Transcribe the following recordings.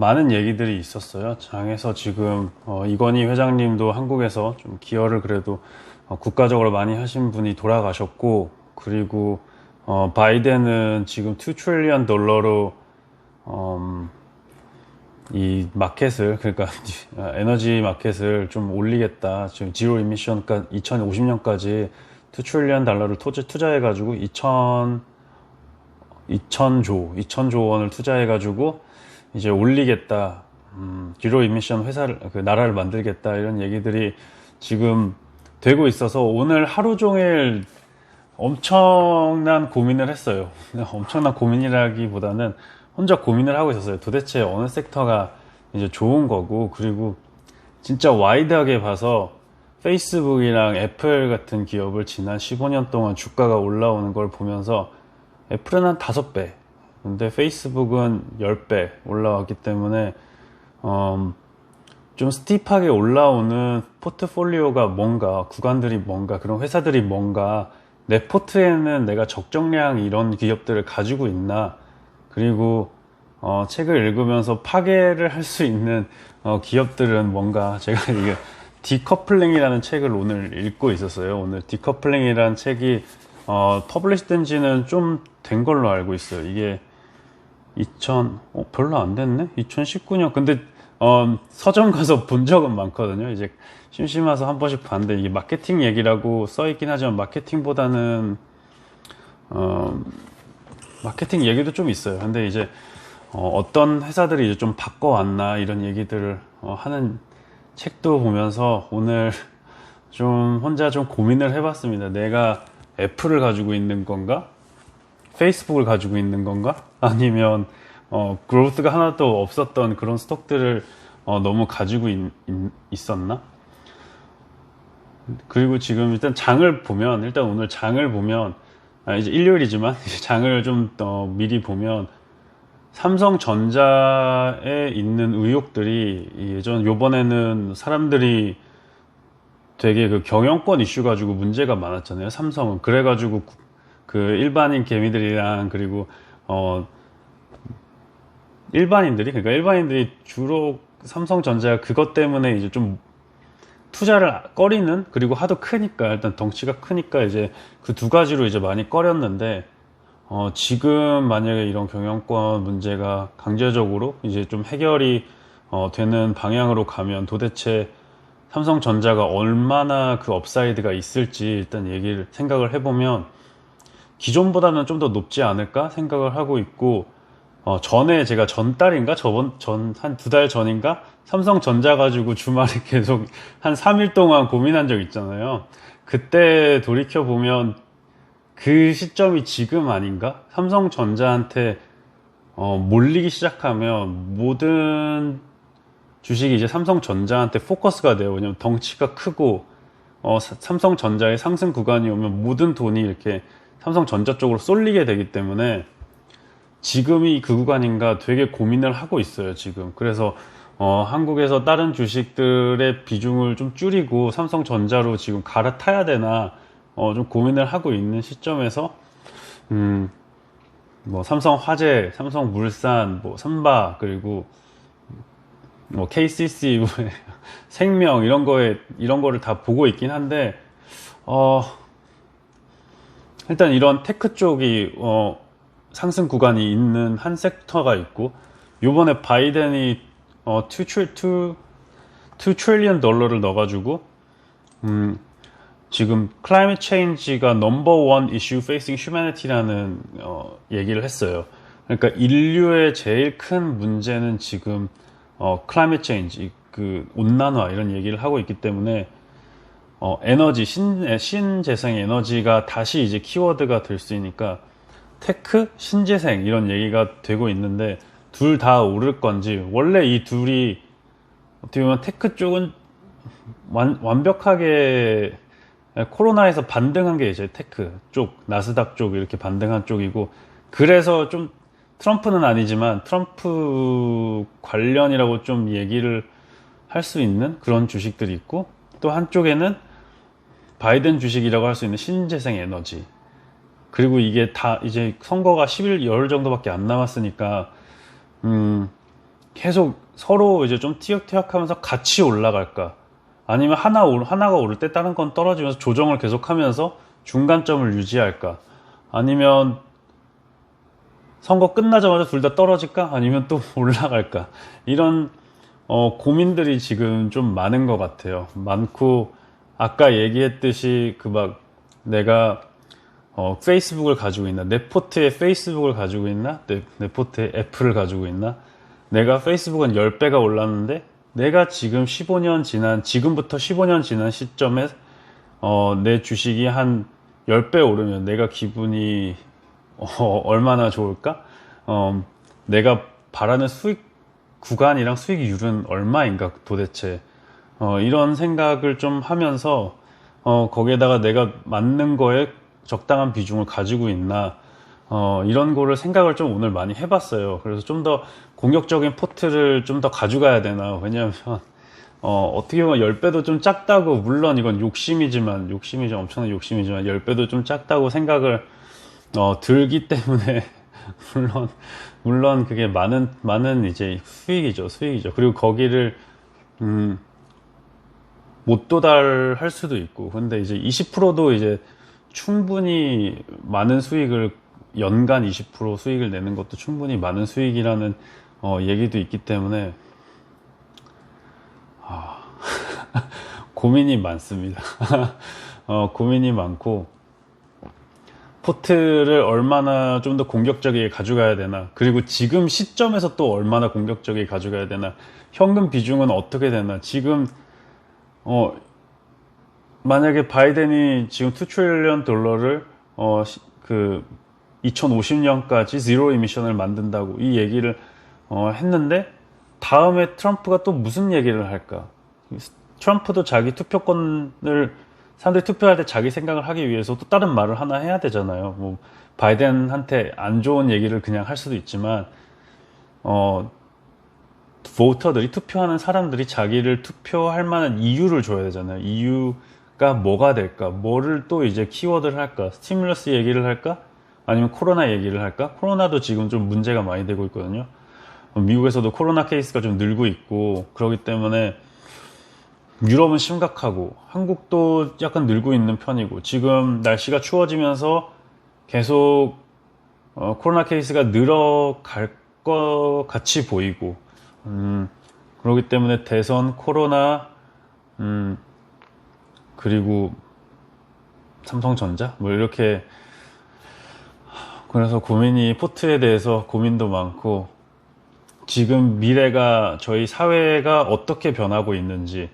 많은 얘기들이 있었어요. 장에서 지금 어, 이건희 회장님도 한국에서 좀 기여를 그래도 어, 국가적으로 많이 하신 분이 돌아가셨고 그리고 어, 바이든은 지금 2 트릴리언 달러로 음, 이 마켓을 그러니까 에너지 마켓을 좀 올리겠다. 지금 지로 이미션까지 2050년까지 2 트릴리언 달러를 투자해 가지고 2000 2000조 2000조 원을 투자해 가지고 이제 올리겠다. 음, 지로 이미션 회사를 그 나라를 만들겠다 이런 얘기들이 지금 되고 있어서 오늘 하루 종일 엄청난 고민을 했어요. 엄청난 고민이라기보다는 혼자 고민을 하고 있었어요. 도대체 어느 섹터가 이제 좋은 거고, 그리고 진짜 와이드하게 봐서 페이스북이랑 애플 같은 기업을 지난 15년 동안 주가가 올라오는 걸 보면서 애플은 한 5배, 근데 페이스북은 10배 올라왔기 때문에, 음, 좀 스티프하게 올라오는 포트폴리오가 뭔가, 구간들이 뭔가, 그런 회사들이 뭔가, 내 포트에는 내가 적정량 이런 기업들을 가지고 있나, 그리고 어, 책을 읽으면서 파괴를 할 수 있는 어, 기업들은 뭔가 제가 이게 디커플링이라는 책을 오늘 읽고 있었어요. 오늘 디커플링이라는 책이 어, 퍼블리시 된 지는 좀 된 걸로 알고 있어요. 이게 2000, 어, 별로 안 됐네? 2019년. 근데 어, 서점 가서 본 적은 많거든요. 이제 심심해서 한 번씩 봤는데 이게 마케팅 얘기라고 써 있긴 하지만 마케팅보다는 어, 마케팅 얘기도 좀 있어요. 근데 이제 어, 떤 회사들이 이제 좀 바꿔왔나 이런 얘기들을 어, 하는 책도 보면서 오늘 좀 혼자 좀 고민을 해봤습니다. 내가 애플을 가지고 있는 건가? 페이스북을 가지고 있는 건가? 아니면 어, 그로스가 하나도 없었던 그런 스톡들을 어, 너무 가지고 있, 있었나? 그리고 지금 일단 장을 보면 일단 오늘 장을 보면 아, 이제 일요일이지만 장을 좀 더 미리 보면 삼성전자에 있는 의혹들이 예전 요번에는 사람들이 되게 그 경영권 이슈 가지고 문제가 많았잖아요. 삼성은 그래 가지고 그 일반인 개미들이랑 그리고 어 일반인들이 그러니까 일반인들이 주로 삼성전자 그것 때문에 이제 좀 투자를 꺼리는 그리고 하도 크니까 일단 덩치가 크니까 이제 그 두 가지로 이제 많이 꺼렸는데 어 지금 만약에 이런 경영권 문제가 강제적으로 이제 좀 해결이 어 되는 방향으로 가면 도대체 삼성전자가 얼마나 그 업사이드가 있을지 일단 얘기를 생각을 해보면 기존보다는 좀 더 높지 않을까 생각을 하고 있고 어, 전에 제가 전달인가 저번 전 한 두 달 전인가 삼성전자 가지고 주말에 계속 한 3일 동안 고민한 적 있잖아요. 그때 돌이켜 보면 그 시점이 지금 아닌가? 삼성전자한테 어, 몰리기 시작하면 모든 주식이 이제 삼성전자한테 포커스가 돼요. 왜냐면 덩치가 크고 어, 삼성전자의 상승 구간이 오면 모든 돈이 이렇게 삼성전자 쪽으로 쏠리게 되기 때문에 지금이 그 구간인가 되게 고민을 하고 있어요, 지금. 그래서, 어, 한국에서 다른 주식들의 비중을 좀 줄이고 삼성전자로 지금 갈아타야 되나, 어, 좀 고민을 하고 있는 시점에서, 음, 뭐, 삼성 화재, 삼성 물산, 뭐, 삼바, 그리고, 뭐, KCC, 뭐, 생명, 이런 거에, 이런 거를 다 보고 있긴 한데, 어, 일단 이런 테크 쪽이, 어, 상승 구간이 있는 한 섹터가 있고 요번에 바이든이 어, 2, 2, 2 트릴리언 달러를 넣어가지고 음, 지금 클라이밋 체인지가 넘버 원 이슈 페이싱 휴머니티라는 어, 얘기를 했어요. 그러니까 인류의 제일 큰 문제는 지금 어, 체인지 그 온난화 이런 얘기를 하고 있기 때문에 어, 에너지 신 신재생 에너지가 다시 이제 키워드가 될 수 있으니까 테크, 신재생 이런 얘기가 되고 있는데 둘 다 오를 건지 원래 이 둘이 어떻게 보면 테크 쪽은 완, 완벽하게 코로나에서 반등한 게 이제 테크 쪽, 나스닥 쪽 이렇게 반등한 쪽이고 그래서 좀 트럼프는 아니지만 트럼프 관련이라고 좀 얘기를 할 수 있는 그런 주식들이 있고 또 한쪽에는 바이든 주식이라고 할 수 있는 신재생 에너지 그리고 이게 다 이제 선거가 10일 열흘 정도밖에 안 남았으니까 음 계속 서로 이제 좀 티격태격하면서 같이 올라갈까? 아니면 하나 올- 하나가 오를 때 다른 건 떨어지면서 조정을 계속하면서 중간점을 유지할까? 아니면 선거 끝나자마자 둘 다 떨어질까? 아니면 또 올라갈까? 이런 어, 고민들이 지금 좀 많은 것 같아요. 많고 아까 얘기했듯이 그 막 내가 어, 페이스북을 가지고 있나? 내 포트에 페이스북을 가지고 있나? 내, 내 포트에 애플을 가지고 있나? 내가 페이스북은 10배가 올랐는데 내가 지금 15년 지난 지금부터 15년 지난 시점에 어, 내 주식이 한 10배 오르면 내가 기분이 어, 얼마나 좋을까? 어, 내가 바라는 수익 구간이랑 수익 률은 얼마인가 도대체 어, 이런 생각을 좀 하면서 어, 거기에다가 내가 맞는 거에 적당한 비중을 가지고 있나 어, 이런 거를 생각을 좀 오늘 많이 해봤어요. 그래서 좀 더 공격적인 포트를 좀 더 가져가야 되나 왜냐하면 어, 어떻게 보면 10배도 좀 작다고, 물론 이건 욕심이지만, 욕심이죠. 엄청난 욕심이지만, 10배도 좀 작다고 생각을, 어, 들기 때문에, 물론, 물론 그게 많은, 많은 이제 수익이죠. 수익이죠. 그리고 거기를, 음, 못 도달할 수도 있고, 근데 이제 20%도 이제 충분히 많은 수익을, 연간 20% 수익을 내는 것도 충분히 많은 수익이라는, 어, 얘기도 있기 때문에, 고민이 많습니다. 어, 고민이 많고, 포트를 얼마나 좀 더 공격적이게 가져가야 되나, 그리고 지금 시점에서 또 얼마나 공격적이게 가져가야 되나, 현금 비중은 어떻게 되나, 지금, 어, 만약에 바이든이 지금 2트릴리언 달러를, 어, 시- 그, 2050년까지 제로 이미션을 만든다고 이 얘기를, 어, 했는데, 다음에 트럼프가 또 무슨 얘기를 할까? 트럼프도 자기 투표권을 사람들이 투표할 때 자기 생각을 하기 위해서 또 다른 말을 하나 해야 되잖아요. 뭐 바이든한테 안 좋은 얘기를 그냥 할 수도 있지만 어 보터들이 투표하는 사람들이 자기를 투표할 만한 이유를 줘야 되잖아요. 이유가 뭐가 될까? 뭐를 또 이제 키워드를 할까? 스티뮬러스 얘기를 할까? 아니면 코로나 얘기를 할까? 코로나도 지금 좀 문제가 많이 되고 있거든요. 미국에서도 코로나 케이스가 좀 늘고 있고 그렇기 때문에 유럽은 심각하고 한국도 약간 늘고 있는 편이고 지금 날씨가 추워지면서 계속 어, 코로나 케이스가 늘어갈 것 같이 보이고 음, 그렇기 때문에 대선 코로나 음, 그리고 삼성전자 뭐 이렇게 그래서 고민이 포트에 대해서 고민도 많고 지금 미래가 저희 사회가 어떻게 변하고 있는지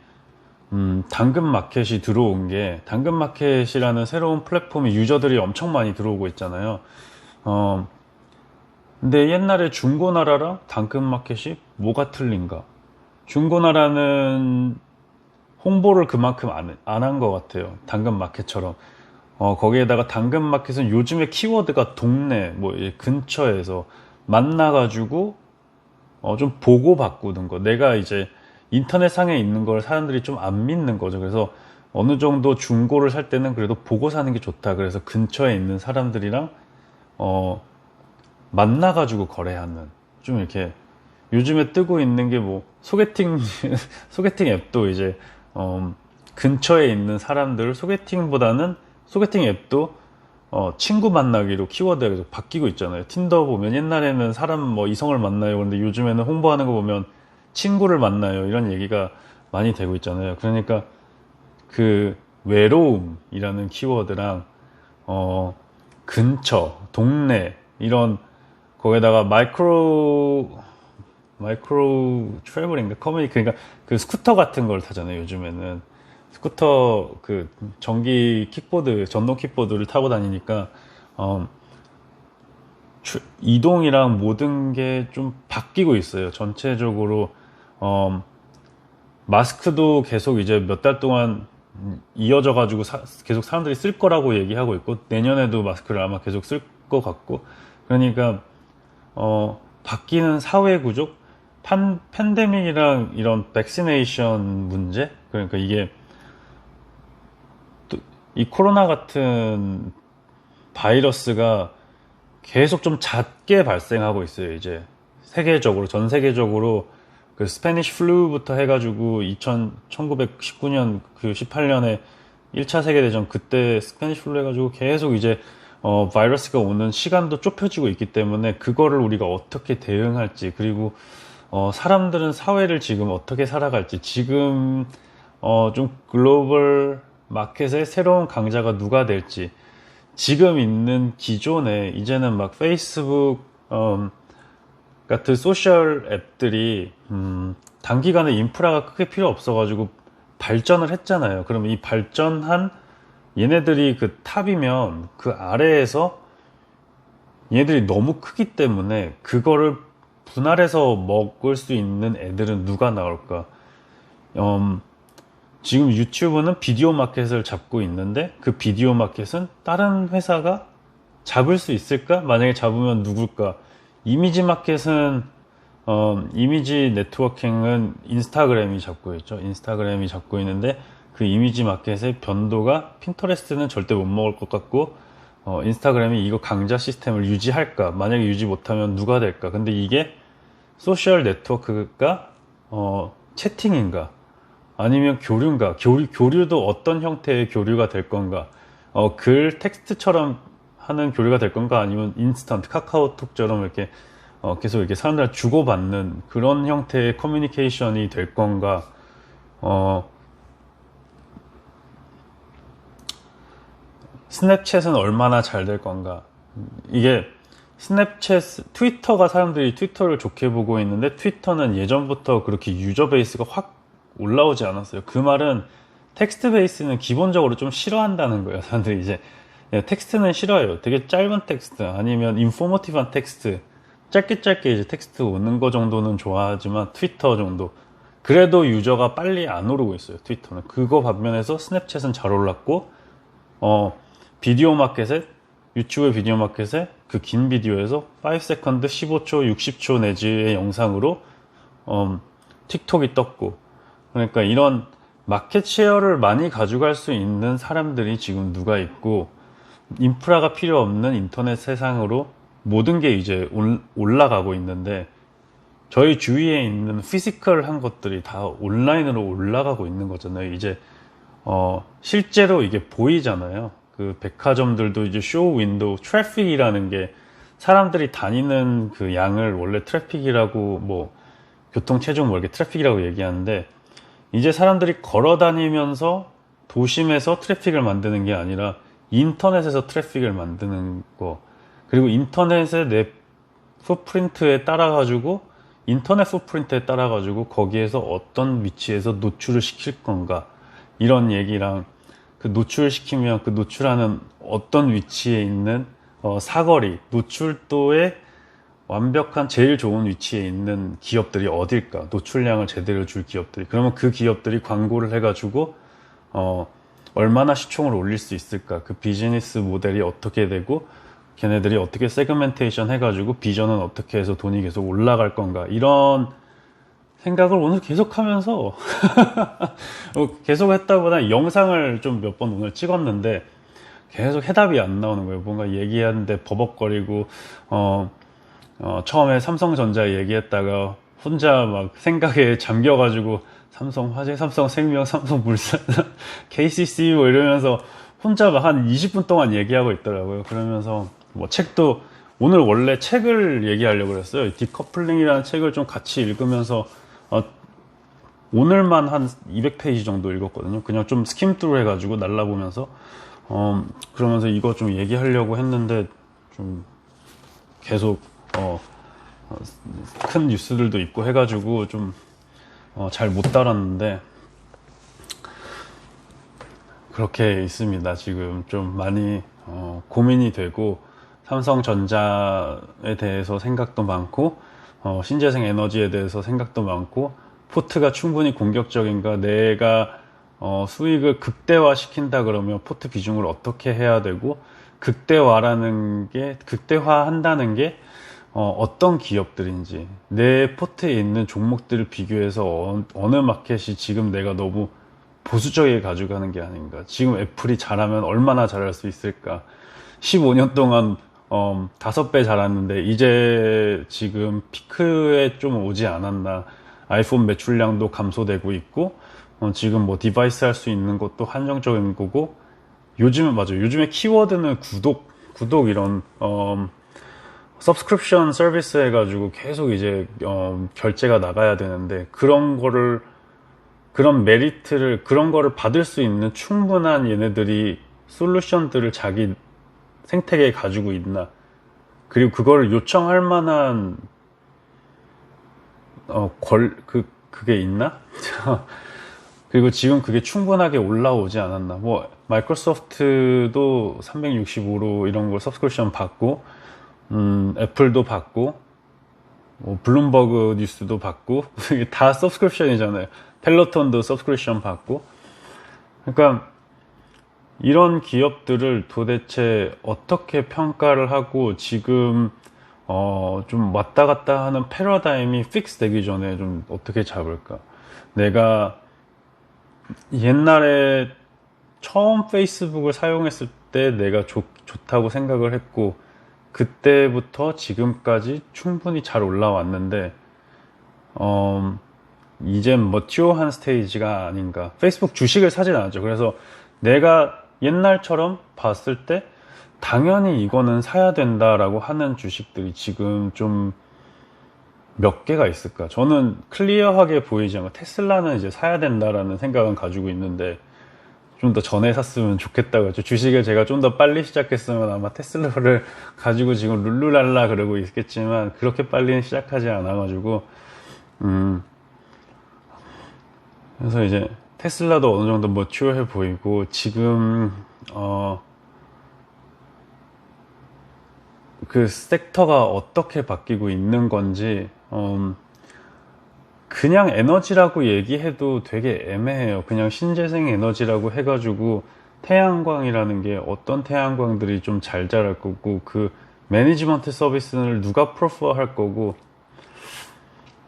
음, 당근 마켓이 들어온 게 당근 마켓이라는 새로운 플랫폼이 유저들이 엄청 많이 들어오고 있잖아요. 어, 근데 옛날에 중고나라랑 당근 마켓이 뭐가 틀린가? 중고나라는 홍보를 그만큼 안 한 것 같아요. 당근 마켓처럼. 어, 거기에다가 당근 마켓은 요즘에 키워드가 동네, 뭐, 이 근처에서 만나가지고, 어, 좀 보고 바꾸는 거. 내가 이제 인터넷상에 있는 걸 사람들이 좀 안 믿는 거죠. 그래서 어느 정도 중고를 살 때는 그래도 보고 사는 게 좋다. 그래서 근처에 있는 사람들이랑, 어, 만나가지고 거래하는. 좀 이렇게, 요즘에 뜨고 있는 게 뭐, 소개팅, 소개팅 앱도 이제, 어, 근처에 있는 사람들 소개팅보다는 소개팅 앱도 어, 친구 만나기로 키워드가 계속 바뀌고 있잖아요. 틴더 보면 옛날에는 사람 뭐 이성을 만나요. 그런데 요즘에는 홍보하는 거 보면 친구를 만나요. 이런 얘기가 많이 되고 있잖아요. 그러니까 그 외로움이라는 키워드랑 어, 근처, 동네 이런 거기다가 마이크로 마이크로 트래블인가 커뮤니 그러니까 그 스쿠터 같은 걸 타잖아요. 요즘에는 스쿠터 그 전기 킥보드 전동 킥보드를 타고 다니니까 어, 추- 이동이랑 모든 게 좀 바뀌고 있어요. 전체적으로 어, 마스크도 계속 이제 몇 달 동안 이어져 가지고 계속 사람들이 쓸 거라고 얘기하고 있고 내년에도 마스크를 아마 계속 쓸 것 같고 그러니까 어, 바뀌는 사회 구조 판, 팬데믹이랑 이런 백시네이션 문제? 그러니까 이게 또이 코로나 같은 바이러스가 계속 좀 잦게 발생하고 있어요 이제. 세계적으로 전 세계적으로 그 스페니쉬 플루부터 해가지고 2000 1919년 그 18년에 1차 세계대전 그때 스페니쉬 플루 해가지고 계속 이제 어, 바이러스가 오는 시간도 좁혀지고 있기 때문에 그거를 우리가 어떻게 대응할지 그리고 어, 사람들은 사회를 지금 어떻게 살아갈지 지금 어, 좀 글로벌 마켓의 새로운 강자가 누가 될지 지금 있는 기존에 이제는 막 페이스북 음, 같은 소셜 앱들이 음, 단기간에 인프라가 크게 필요 없어가지고 발전을 했잖아요. 그러면 이 발전한 얘네들이 그 탑이면 그 아래에서 얘네들이 너무 크기 때문에 그거를 분할해서 먹을 수 있는 애들은 누가 나올까? 음, 지금 유튜브는 비디오 마켓을 잡고 있는데 그 비디오 마켓은 다른 회사가 잡을 수 있을까? 만약에 잡으면 누굴까? 이미지 마켓은 어, 이미지 네트워킹은 인스타그램이 잡고 있죠. 인스타그램이 잡고 있는데 그 이미지 마켓의 변도가 핀터레스트는 절대 못 먹을 것 같고 어, 인스타그램이 이거 강자 시스템을 유지할까? 만약에 유지 못하면 누가 될까? 근데 이게 소셜 네트워크가 어, 채팅인가? 아니면 교류인가? 교류, 교류도 어떤 형태의 교류가 될 건가? 어, 글, 텍스트처럼 하는 교류가 될 건가? 아니면 인스턴트, 카카오톡처럼 이렇게 어, 계속 이렇게 사람들 주고받는 그런 형태의 커뮤니케이션이 될 건가? 어, 스냅챗은 얼마나 잘 될 건가? 이게 스냅챗, 트위터가 사람들이 트위터를 좋게 보고 있는데 트위터는 예전부터 그렇게 유저 베이스가 확 올라오지 않았어요. 그 말은 텍스트 베이스는 기본적으로 좀 싫어한다는 거예요. 사람들이 이제 예, 텍스트는 싫어요. 되게 짧은 텍스트 아니면 인포머티브한 텍스트 짧게 짧게 이제 텍스트 오는 거 정도는 좋아하지만 트위터 정도 그래도 유저가 빨리 안 오르고 있어요. 트위터는 그거 반면에서 스냅챗은 잘 올랐고 어 비디오 마켓에 유튜브 비디오 마켓에 그 긴 비디오에서 5세컨드 15초 60초 내지의 영상으로 음, 틱톡이 떴고 그러니까 이런 마켓 쉐어를 많이 가져갈 수 있는 사람들이 지금 누가 있고 인프라가 필요 없는 인터넷 세상으로 모든 게 이제 올라가고 있는데 저희 주위에 있는 피지컬한 것들이 다 온라인으로 올라가고 있는 거잖아요. 이제 어 실제로 이게 보이잖아요. 그 백화점들도 이제 쇼 윈도우 트래픽이라는 게 사람들이 다니는 그 양을 원래 트래픽이라고 뭐 교통 체중 뭐 이렇게 트래픽이라고 얘기하는데 이제 사람들이 걸어 다니면서 도심에서 트래픽을 만드는 게 아니라 인터넷에서 트래픽을 만드는 거. 그리고 인터넷의 내 풋프린트에 따라 가지고 인터넷 풋프린트에 따라 가지고 거기에서 어떤 위치에서 노출을 시킬 건가. 이런 얘기랑 그 노출시키면 그 노출하는 어떤 위치에 있는 어, 사거리 노출도의 완벽한 제일 좋은 위치에 있는 기업들이 어딜까? 노출량을 제대로 줄 기업들이. 그러면 그 기업들이 광고를 해가지고 어, 얼마나 시총을 올릴 수 있을까? 그 비즈니스 모델이 어떻게 되고 걔네들이 어떻게 세그멘테이션 해가지고 비전은 어떻게 해서 돈이 계속 올라갈 건가? 이런 생각을 오늘 계속 하면서 어, 계속 했다보다 영상을 좀 몇 번 오늘 찍었는데 계속 해답이 안 나오는 거예요. 뭔가 얘기하는데 버벅거리고 어, 어, 처음에 삼성전자 얘기했다가 혼자 막 생각에 잠겨가지고 삼성 화재, 삼성 생명, 삼성 물산, KCC 뭐 이러면서 혼자 막 한 20분 동안 얘기하고 있더라고요. 그러면서 뭐 책도 오늘 원래 책을 얘기하려고 그랬어요. 디커플링이라는 책을 좀 같이 읽으면서 어, 오늘만 한 200페이지 정도 읽었거든요. 그냥 좀 스킴 뚜루 해가지고 날라보면서 어, 그러면서 이거 좀 얘기하려고 했는데 좀 계속 어, 어, 큰 뉴스들도 있고 해가지고 좀 잘못 따랐는데 그렇게 있습니다. 지금 좀 많이 어, 고민이 되고 삼성전자에 대해서 생각도 많고 어, 신재생 에너지에 대해서 생각도 많고 포트가 충분히 공격적인가 내가 어, 수익을 극대화 시킨다 그러면 포트 비중을 어떻게 해야 되고 극대화라는 게 극대화 한다는 게 어, 떤 기업들인지 내 포트에 있는 종목들을 비교해서 어, 어느 마켓이 지금 내가 너무 보수적이게 가져가는 게 아닌가. 지금 애플이 잘하면 얼마나 잘할 수 있을까. 15년 동안 어, 다섯 배 자랐는데 이제 지금 피크에 좀 오지 않았나. 아이폰 매출량도 감소되고 있고 어, 지금 뭐 디바이스 할 수 있는 것도 한정적인 거고 요즘은 맞아. 요즘에 키워드는 구독, 구독 이런 어, 서브스크립션 서비스 해가지고 계속 이제 어, 결제가 나가야 되는데 그런 거를 그런 메리트를 그런 거를 받을 수 있는 충분한 얘네들이 솔루션들을 자기 생태계에 가지고 있나? 그리고 그거를 요청할 만한 어권그 그게 있나? 그리고 지금 그게 충분하게 올라오지 않았나? 뭐 마이크로소프트도 365로 이런 걸 서브스크립션 받고 음 애플도 받고 뭐 블룸버그 뉴스도 받고 다 서브스크립션이잖아요. 펠로톤도 서브스크립션 받고. 그러니까 이런 기업들을 도대체 어떻게 평가를 하고 지금 어, 좀 왔다 갔다 하는 패러다임이 픽스 되기 전에 좀 어떻게 잡을까? 내가 옛날에 처음 페이스북을 사용했을 때 내가 좋, 좋다고 생각을 했고, 그때부터 지금까지 충분히 잘 올라왔는데, 어, 이젠 머티어한 스테이지가 아닌가. 페이스북 주식을 사진 않았죠. 그래서 내가 옛날처럼 봤을 때 당연히 이거는 사야 된다라고 하는 주식들이 지금 좀 몇 개가 있을까? 저는 클리어하게 보이지 않고 테슬라는 이제 사야 된다라는 생각은 가지고 있는데 좀 더 전에 샀으면 좋겠다고 했죠. 주식을 제가 좀 더 빨리 시작했으면 아마 테슬라를 가지고 지금 룰루랄라 그러고 있겠지만 그렇게 빨리는 시작하지 않아가지고 음 그래서 이제 테슬라도 어느 정도 머추어해 보이고 지금 어 그 섹터가 어떻게 바뀌고 있는 건지 음, 그냥 에너지라고 얘기해도 되게 애매해요. 그냥 신재생 에너지라고 해가지고 태양광이라는 게 어떤 태양광들이 좀 잘 자랄 거고 그 매니지먼트 서비스를 누가 프로퍼 할 거고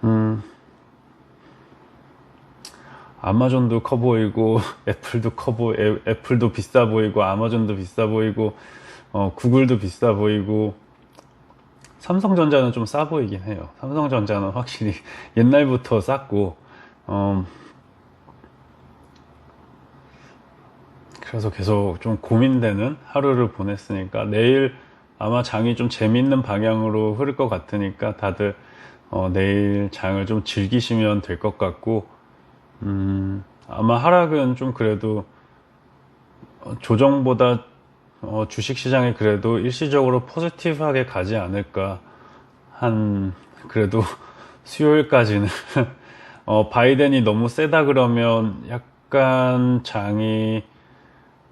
음 아마존도 커 보이고 애플도 커 보, 애, 애플도 비싸 보이고 아마존도 비싸 보이고 어, 구글도 비싸 보이고 삼성전자는 좀 싸 보이긴 해요. 삼성전자는 확실히 옛날부터 쌌고 어, 그래서 계속 좀 고민되는 하루를 보냈으니까 내일 아마 장이 좀 재밌는 방향으로 흐를 것 같으니까 다들 어, 내일 장을 좀 즐기시면 될 것 같고 음, 아마 하락은 좀 그래도 어, 조정보다 어, 주식시장이 그래도 일시적으로 포지티브하게 가지 않을까 한 그래도 수요일까지는 어, 바이든이 너무 세다 그러면 약간 장이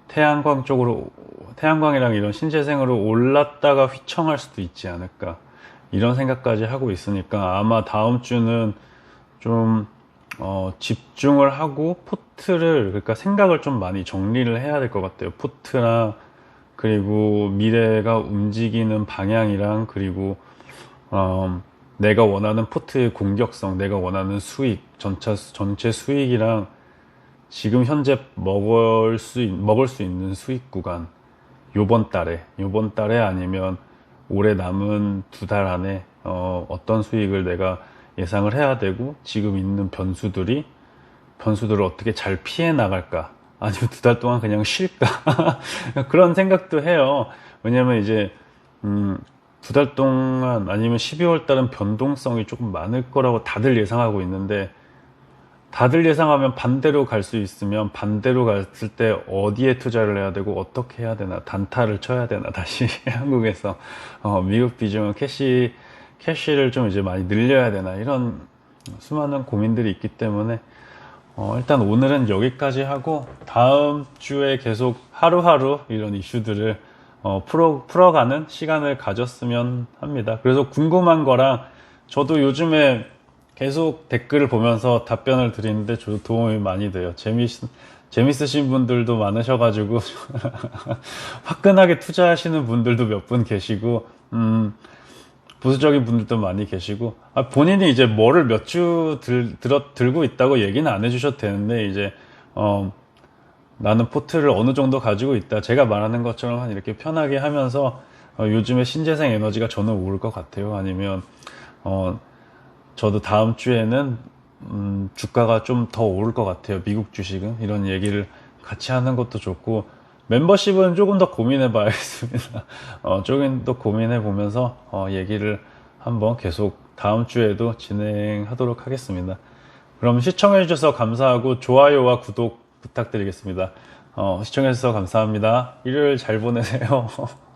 태양광 쪽으로 태양광이랑 이런 신재생으로 올랐다가 휘청할 수도 있지 않을까 이런 생각까지 하고 있으니까 아마 다음 주는 좀 어, 집중을 하고 포트를 그러니까 생각을 좀 많이 정리를 해야 될 것 같아요. 포트랑 그리고 미래가 움직이는 방향이랑 그리고 어, 내가 원하는 포트의 공격성, 내가 원하는 수익, 전체 전체 수익이랑 지금 현재 먹을 수 먹을 수 있는 수익 구간 요번 달에 요번 달에 아니면 올해 남은 두 달 안에 어, 어떤 수익을 내가 예상을 해야 되고 지금 있는 변수들이 변수들을 어떻게 잘 피해 나갈까? 아니면 두 달 동안 그냥 쉴까? 그런 생각도 해요. 왜냐면 이제 음, 두 달 동안 아니면 12월 달은 변동성이 조금 많을 거라고 다들 예상하고 있는데 다들 예상하면 반대로 갈 수 있으면 반대로 갔을 때 어디에 투자를 해야 되고 어떻게 해야 되나 단타를 쳐야 되나 다시 한국에서. 어, 미국 비중은 캐시 캐시를 좀 이제 많이 늘려야 되나 이런 수많은 고민들이 있기 때문에 어, 일단 오늘은 여기까지 하고 다음 주에 계속 하루하루 이런 이슈들을 어, 풀어, 풀어가는 시간을 가졌으면 합니다. 그래서 궁금한 거랑 저도 요즘에 계속 댓글을 보면서 답변을 드리는데 저도 도움이 많이 돼요. 재미, 재밌으신 분들도 많으셔가지고 화끈하게 투자하시는 분들도 몇 분 계시고 음, 보수적인 분들도 많이 계시고 아, 본인이 이제 뭐를 몇 주 들고 있다고 얘기는 안 해주셔도 되는데 이제 어, 나는 포트를 어느 정도 가지고 있다 제가 말하는 것처럼 이렇게 편하게 하면서 어, 요즘에 신재생 에너지가 저는 오를 것 같아요. 아니면 어, 저도 다음 주에는 음, 주가가 좀 더 오를 것 같아요. 미국 주식은 이런 얘기를 같이 하는 것도 좋고 멤버십은 조금 더 고민해 봐야겠습니다. 어, 조금 더 고민해 보면서 어, 얘기를 한번 계속 다음 주에도 진행하도록 하겠습니다. 그럼 시청해 주셔서 감사하고 좋아요와 구독 부탁드리겠습니다. 어, 시청해 주셔서 감사합니다. 일요일 잘 보내세요.